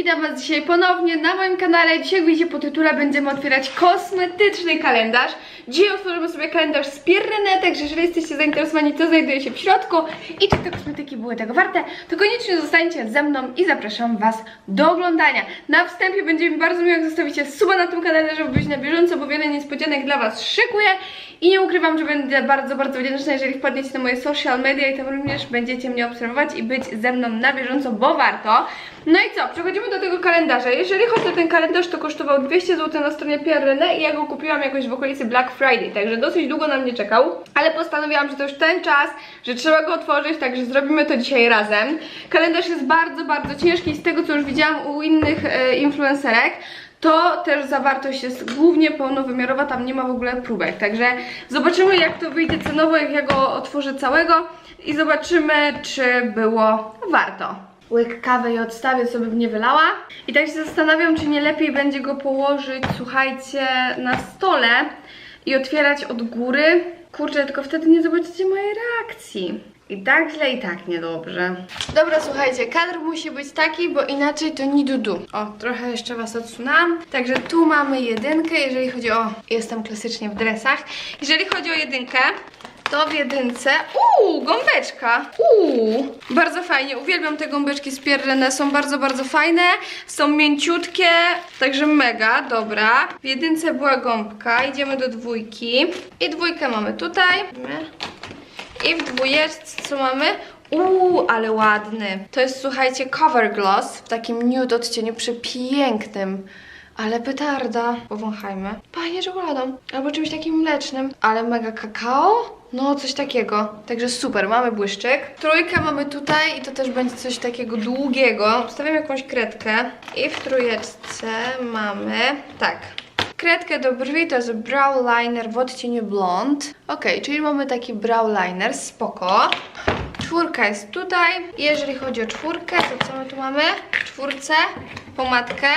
witam was dzisiaj ponownie na moim kanale. Dzisiaj jak widzicie po tytule będziemy otwierać kosmetyczny kalendarz. Dzisiaj otworzymy sobie kalendarz z Pierrenet, także jeżeli jesteście zainteresowani, to znajduje się w środku i czy te kosmetyki były tego warte, to koniecznie zostańcie ze mną i zapraszam was do oglądania. Na wstępie będzie mi bardzo miło, jak zostawicie suba na tym kanale, żeby być na bieżąco, bo wiele niespodzianek dla was szykuję i nie ukrywam, że będę bardzo, bardzo wdzięczna, jeżeli wpadniecie na moje social media i tam również będziecie mnie obserwować i być ze mną na bieżąco, bo warto. No i co, przechodzimy do tego kalendarza. Jeżeli chodzi o ten kalendarz, to kosztował 200 zł na stronie Pierre i ja go kupiłam jakoś w okolicy Black Friday, także dosyć długo na mnie czekał, ale postanowiłam, że to już ten czas, że trzeba go otworzyć, także zrobimy to dzisiaj razem. Kalendarz jest bardzo, bardzo ciężki z tego, co już widziałam u innych e, influencerek, to też zawartość jest głównie pełnowymiarowa, tam nie ma w ogóle próbek, także zobaczymy jak to wyjdzie cenowo, jak ja go otworzę całego i zobaczymy, czy było warto. Łyk kawy i odstawię, co bym nie wylała. I tak się zastanawiam, czy nie lepiej będzie go położyć, słuchajcie, na stole i otwierać od góry. Kurczę, tylko wtedy nie zobaczycie mojej reakcji. I tak źle, i tak niedobrze. Dobra, słuchajcie, kadr musi być taki, bo inaczej to ni dudu. O, trochę jeszcze was odsunęłam. Także tu mamy jedynkę, jeżeli chodzi o... Jestem klasycznie w dresach. Jeżeli chodzi o jedynkę, to w jedynce... Uuu, gąbeczka! Uuu, bardzo fajnie. Uwielbiam te gąbeczki z Pierrenne. Są bardzo, bardzo fajne. Są mięciutkie, także mega, dobra. W jedynce była gąbka. Idziemy do dwójki. I dwójkę mamy tutaj. I w dwójeczce co mamy? Uuu, ale ładny. To jest, słuchajcie, cover gloss w takim nude odcieniu przepięknym. Ale petarda. Powąchajmy. Pachnie czekoladą. Albo czymś takim mlecznym. Ale mega kakao? No, coś takiego. Także super, mamy błyszczyk. Trójkę mamy tutaj i to też będzie coś takiego długiego. Wstawiam jakąś kredkę. I w trójeczce mamy... Tak. Kredkę do brwi to jest brow liner w odcieniu blond. Ok, czyli mamy taki brow liner, spoko. Czwórka jest tutaj. Jeżeli chodzi o czwórkę, to co my tu mamy? W czwórce pomadkę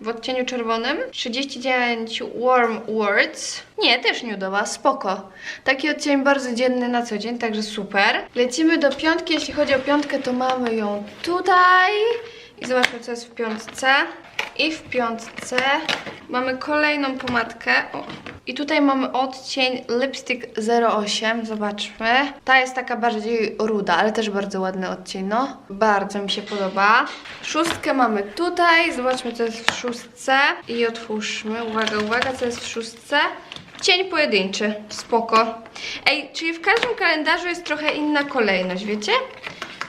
w odcieniu czerwonym. 39 warm words. Nie, też nudowa, spoko. Taki odcień bardzo dzienny na co dzień, także super. Lecimy do piątki. Jeśli chodzi o piątkę, to mamy ją tutaj. I zobaczmy, co jest w piątce. I w piątce mamy kolejną pomadkę. O. I tutaj mamy odcień Lipstick 08. Zobaczmy. Ta jest taka bardziej ruda, ale też bardzo ładny odcień, no. Bardzo mi się podoba. Szóstkę mamy tutaj. Zobaczmy, co jest w szóstce. I otwórzmy. Uwaga, uwaga, co jest w szóstce. Cień pojedynczy. Spoko. Ej, czyli w każdym kalendarzu jest trochę inna kolejność, wiecie?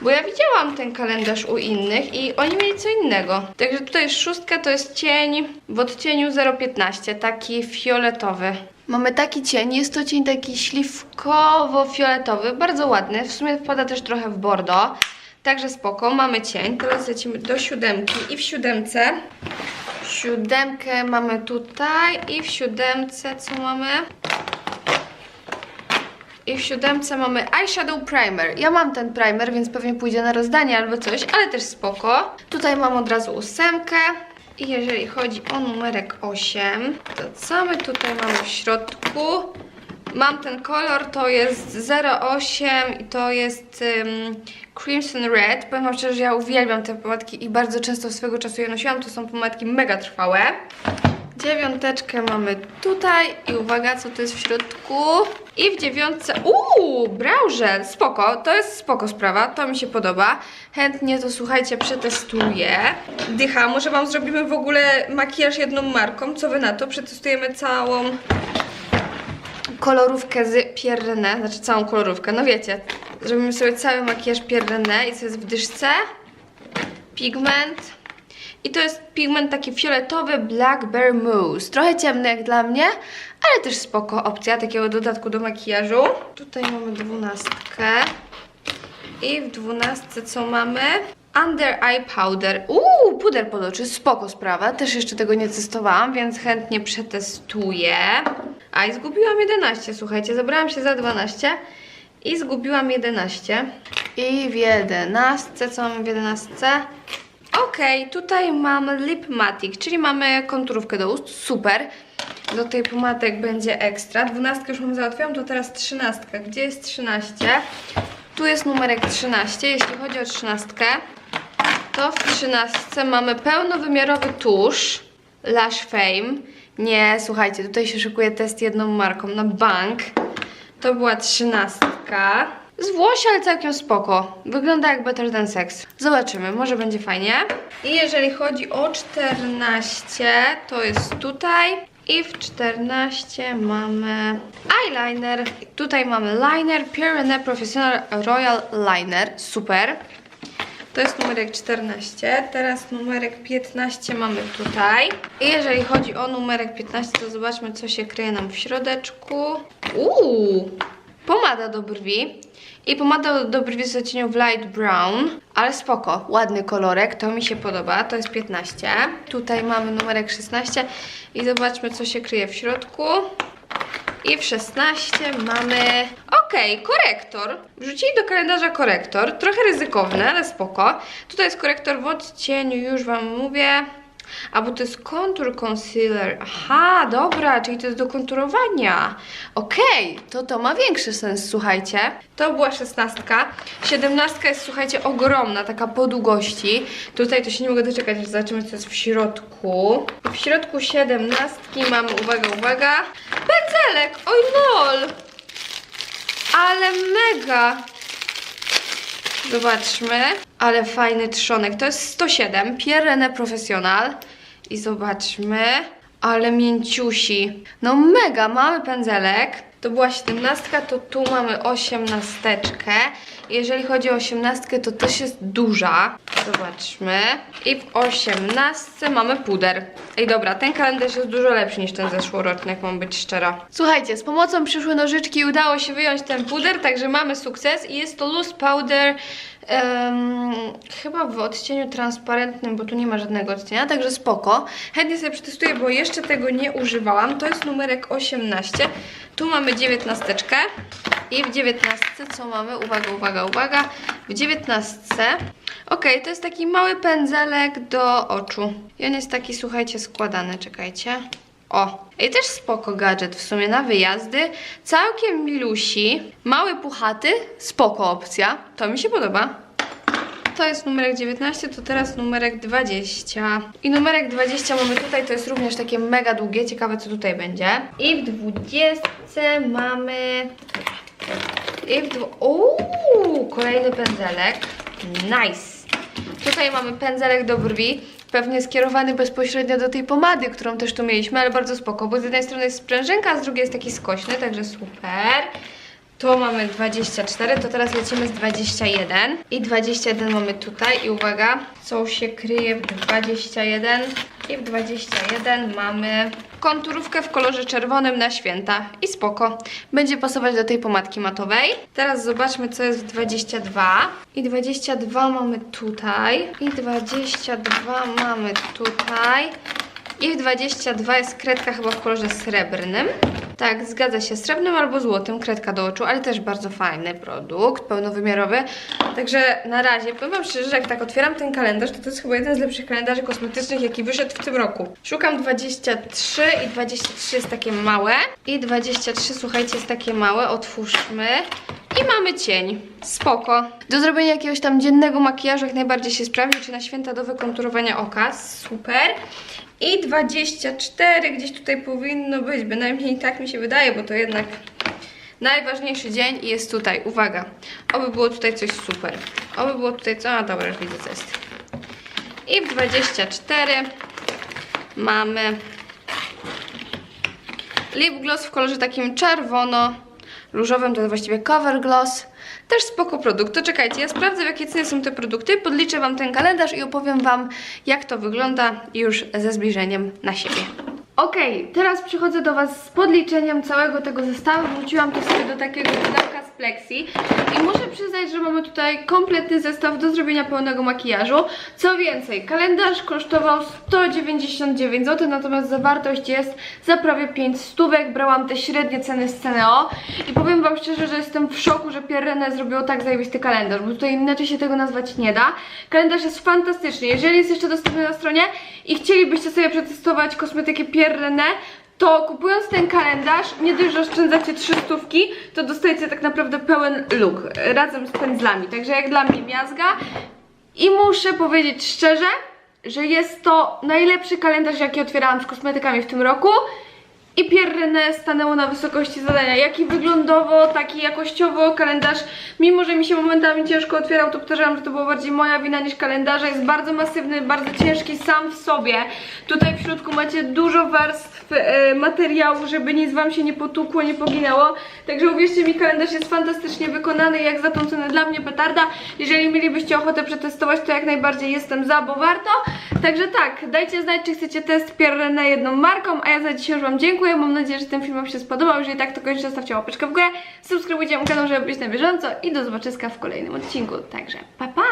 Bo ja widziałam ten kalendarz u innych i oni mieli co innego. Także tutaj szóstka, to jest cień w odcieniu 015, taki fioletowy. Mamy taki cień, jest to cień taki śliwkowo-fioletowy, bardzo ładny, w sumie wpada też trochę w bordo. Także spoko, mamy cień. Teraz lecimy do siódemki i w siódemce Siódemkę mamy tutaj i w siódemce co mamy? I w siódemce mamy eyeshadow primer. Ja mam ten primer, więc pewnie pójdzie na rozdanie albo coś, ale też spoko. Tutaj mam od razu ósemkę. I jeżeli chodzi o numerek 8, to co my tutaj mamy w środku? Mam ten kolor, to jest 08 i to jest um, Crimson Red. Powiem szczerze, że ja uwielbiam te pomadki i bardzo często swego czasu je nosiłam. To są pomadki mega trwałe. Dziewiąteczkę mamy tutaj i uwaga, co to jest w środku. I w dziewiątce, uuu, browser, spoko, to jest spoko sprawa, to mi się podoba. Chętnie to, słuchajcie, przetestuję. Dycha, może wam zrobimy w ogóle makijaż jedną marką, co wy na to? Przetestujemy całą kolorówkę z Pierre, znaczy całą kolorówkę, no wiecie. Zrobimy sobie cały makijaż Pierre i co jest w dyszce? Pigment. I to jest pigment taki fioletowy Black Bear Mousse. Trochę ciemny jak dla mnie, ale też spoko opcja takiego dodatku do makijażu. Tutaj mamy dwunastkę. I w dwunastce co mamy? Under Eye Powder. Uuu, puder pod oczy, spoko sprawa. Też jeszcze tego nie testowałam, więc chętnie przetestuję. A i zgubiłam 11, słuchajcie. Zabrałam się za 12 i zgubiłam 11. I w 11, co mamy w 11? Okej, tutaj mamy Lip Matic, czyli mamy konturówkę do ust, super. Do tej pomadek będzie ekstra. Dwunastkę już mam załatwiłam, to teraz trzynastka. Gdzie jest 13? Tu jest numerek 13, jeśli chodzi o trzynastkę. To w trzynastce mamy pełnowymiarowy tusz Lash Fame. Nie, słuchajcie, tutaj się szykuje test jedną marką na bank. To była trzynastka. Z włosi, ale całkiem spoko. Wygląda jak Better Than Sex. Zobaczymy, może będzie fajnie. I jeżeli chodzi o 14, to jest tutaj. I w 14 mamy eyeliner. Tutaj mamy liner Pyrenees Professional Royal Liner. Super. To jest numerek 14. Teraz numerek 15 mamy tutaj. I jeżeli chodzi o numerek 15, to zobaczmy, co się kryje nam w środeczku. Uuu, pomada do brwi. I pomada do brwi z odcieniu w light brown, ale spoko, ładny kolorek, to mi się podoba, to jest 15. Tutaj mamy numerek 16 i zobaczmy, co się kryje w środku. I w 16 mamy. Okej, korektor. Wrzucili do kalendarza korektor. Trochę ryzykowny, ale spoko. Tutaj jest korektor w odcieniu, już Wam mówię. A bo to jest contour concealer. Aha, dobra, czyli to jest do konturowania. Okej, to to ma większy sens, słuchajcie. To była szesnastka. Siedemnastka jest, słuchajcie, ogromna, taka po długości. Tutaj to się nie mogę doczekać, aż zobaczymy, co jest w środku. W środku siedemnastki mamy, uwaga, uwaga, pędzelek. Oj, lol. Ale mega. Zobaczmy. Ale fajny trzonek. To jest 107. Pierre Professional. I zobaczmy. Ale mięciusi. No mega. Mamy pędzelek. To była 17, to tu mamy 18. Jeżeli chodzi o 18, to też jest duża. Zobaczmy. I w 18 mamy puder. Ej, dobra, ten kalendarz jest dużo lepszy niż ten zeszłoroczny, jak mam być szczera. Słuchajcie, z pomocą przyszły nożyczki udało się wyjąć ten puder, także mamy sukces. I jest to loose powder Em, chyba w odcieniu transparentnym, bo tu nie ma żadnego odcienia, także spoko. Chętnie sobie przetestuję, bo jeszcze tego nie używałam. To jest numerek 18. Tu mamy 19. I w 19 co mamy? Uwaga, uwaga, uwaga. W 19 ok, to jest taki mały pędzelek do oczu. I on jest taki, słuchajcie, składany, czekajcie. O, i też spoko gadżet w sumie na wyjazdy. Całkiem milusi. Mały, puchaty, spoko opcja. To mi się podoba. To jest numerek 19, to teraz numerek 20. I numerek 20 mamy tutaj, to jest również takie mega długie. Ciekawe, co tutaj będzie. I w 20 mamy... I w... Uuu, kolejny pędzelek. Nice. Tutaj mamy pędzelek do brwi, pewnie skierowany bezpośrednio do tej pomady, którą też tu mieliśmy, ale bardzo spoko, bo z jednej strony jest sprężynka, a z drugiej jest taki skośny, także super. To mamy 24, to teraz lecimy z 21 i 21 mamy tutaj i uwaga, co się kryje w 21 i w 21 mamy konturówkę w kolorze czerwonym na święta. I spoko, będzie pasować do tej pomadki matowej. Teraz zobaczmy co jest w 22 i 22 mamy tutaj. I 22 mamy tutaj. I w 22 jest kredka chyba w kolorze srebrnym. Tak, zgadza się, srebrnym albo złotym, kredka do oczu, ale też bardzo fajny produkt, pełnowymiarowy. Także na razie, powiem wam szczerze, że jak tak otwieram ten kalendarz, to to jest chyba jeden z lepszych kalendarzy kosmetycznych, jaki wyszedł w tym roku. Szukam 23 i 23 jest takie małe. I 23, słuchajcie, jest takie małe, otwórzmy. I mamy cień. Spoko. Do zrobienia jakiegoś tam dziennego makijażu jak najbardziej się sprawdzi, czy na święta do wykonturowania oka. Super. I 24 gdzieś tutaj powinno być, bynajmniej tak mi się wydaje, bo to jednak najważniejszy dzień i jest tutaj. Uwaga, oby było tutaj coś super. Oby było tutaj co? A dobra, już widzę co jest. I w 24 mamy lip gloss w kolorze takim czerwono różowym, to jest właściwie cover gloss. Też spoko produkt. To czekajcie, ja sprawdzę w jakie ceny są te produkty, podliczę Wam ten kalendarz i opowiem Wam jak to wygląda już ze zbliżeniem na siebie. Okej, teraz przychodzę do Was z podliczeniem całego tego zestawu. Wrzuciłam to sobie do takiego pudełka z Plexi i muszę przyznać, że mamy tutaj kompletny zestaw do zrobienia pełnego makijażu. Co więcej, kalendarz kosztował 199 zł, natomiast zawartość jest za prawie 5 stówek. Brałam te średnie ceny z CNO i powiem Wam szczerze, że jestem w szoku, że Pierre zrobiło tak zajebisty kalendarz, bo tutaj inaczej się tego nazwać nie da. Kalendarz jest fantastyczny. Jeżeli jest jeszcze dostępny na stronie i chcielibyście sobie przetestować kosmetykę Pierre to kupując ten kalendarz, nie dość, że oszczędzacie 3 stówki, to dostajecie tak naprawdę pełen look razem z pędzlami. Także jak dla mnie miazga. I muszę powiedzieć szczerze, że jest to najlepszy kalendarz, jaki otwierałam z kosmetykami w tym roku. I Pierre stanęło na wysokości zadania, jak i wyglądowo, tak i jakościowo kalendarz, mimo że mi się momentami ciężko otwierał, to powtarzałam, że to była bardziej moja wina niż kalendarza, jest bardzo masywny, bardzo ciężki sam w sobie. Tutaj w środku macie dużo warstw e, materiału, żeby nic wam się nie potukło, nie poginęło, także uwierzcie mi, kalendarz jest fantastycznie wykonany, jak za tą cenę dla mnie petarda. Jeżeli mielibyście ochotę przetestować, to jak najbardziej jestem za, bo warto. Także tak, dajcie znać, czy chcecie test Pierre jedną marką, a ja za dzisiaj już wam dziękuję. Mam nadzieję, że ten film wam się spodobał. Jeżeli tak, to koniecznie zostawcie łapeczkę w górę, subskrybujcie mój kanał, żeby być na bieżąco i do zobaczyska w kolejnym odcinku. Także pa pa!